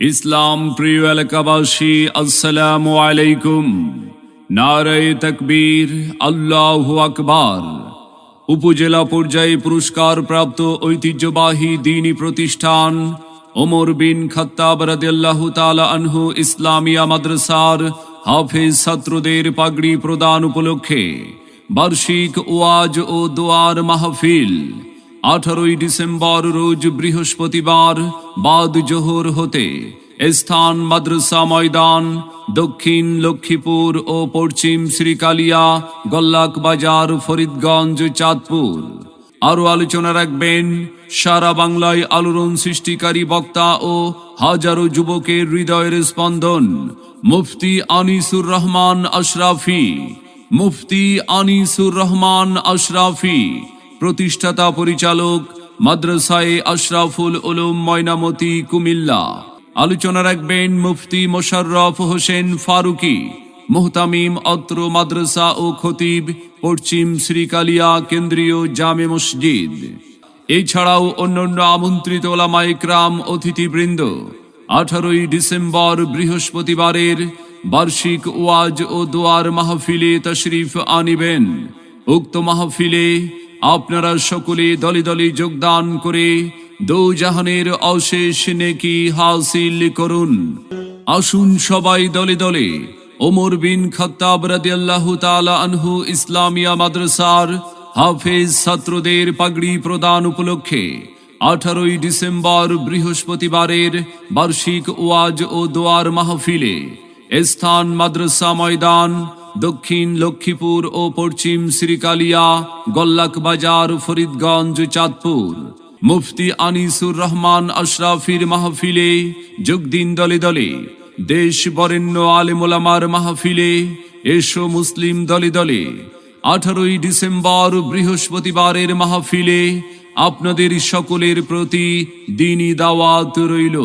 ইসলাম প্রিয় এলাকাবাসী, আসসালামু আলাইকুম। নারায় তকবীর, আল্লাহ আকবার। উপজেলা পর্যায়ে পুরস্কার প্রাপ্ত ঐতিহ্যবাহী দিনী প্রতিষ্ঠান ওমর বিন খত্তাব রাদিয়াল্লাহু তাআলা আনহু ইসলামিয়া মাদ্রাসার হাফেজ ছাত্রদের পাগড়ি প্রদান উপলক্ষে বার্ষিক ওয়াজ ও দোয়ার মাহফিল আঠারোই ডিসেম্বর রোজ বৃহস্পতিবার বাদ জোহর হতে স্থান মাদ্রাসা ময়দান, দক্ষিণ লক্ষ্মীপুর ও পশ্চিম শ্রীকালিয়া গল্লাক বাজার ফরিদগঞ্জ, চাঁদপুর। আরও আলোচনা রাখবেন সারা বাংলায় আলোড়ন সৃষ্টিকারী বক্তা ও হাজারো যুবকের হৃদয়ের স্পন্দন, মুফতি আনিসুর রহমান আশরাফি। মুফতি আনিসুর রহমান আশরাফি প্রতিষ্ঠাতা পরিচালক মাদ্রাসায়ে আশরাফুল উলুম ময়নামতি কুমিল্লা। আলোচনা রাখবেন মুফতি মোশাররফ হোসেন ফারুকি। মোহতামিম অত্র মাদ্রাসা ও খতিব পশ্চিম শ্রীকালিয়া কেন্দ্রীয় জামে মসজিদ। এছাড়াও অন্যান্য আমন্ত্রিত ওলামাইকরাম অতিথিবৃন্দ। আঠারোই ডিসেম্বর বৃহস্পতিবারের বার্ষিক ওয়াজ ও দোয়ার মাহফিলে তশরিফ আনিবেন। উক্ত মাহফিলে আপনারা সকলে দলে দলে যোগদান করে দৌজাহানের অশেষ নেকি হাসিল করুন। আসুন সবাই দলে দলে। ওমর বিন আনহু ইসলামিয়া মাদ্রাসার হাফেজ ছাত্রদের পাগড়ি প্রদান উপলক্ষে আঠারোই ডিসেম্বর বৃহস্পতিবারের বার্ষিক ওয়াজ ও দোয়ার মাহফিলে স্থান মাদ্রাসা ময়দান দক্ষিণ লক্ষ্মীপুর ও পশ্চিম শ্রীকালিয়া, গল্লাক বাজার, ফরিদগঞ্জ, চাঁদপুর। মুফতি আনিসুর রহমান আশরাফির মাহফিলে যোগ দিন দলে দলে। দেশ বরেণ্য আলেমোলামার মাহফিলে এসো মুসলিম দলে দলে। আঠারোই ডিসেম্বর বৃহস্পতিবারের মাহফিলে আপনাদের সকলের প্রতি দিনই দাওয়াত রইল।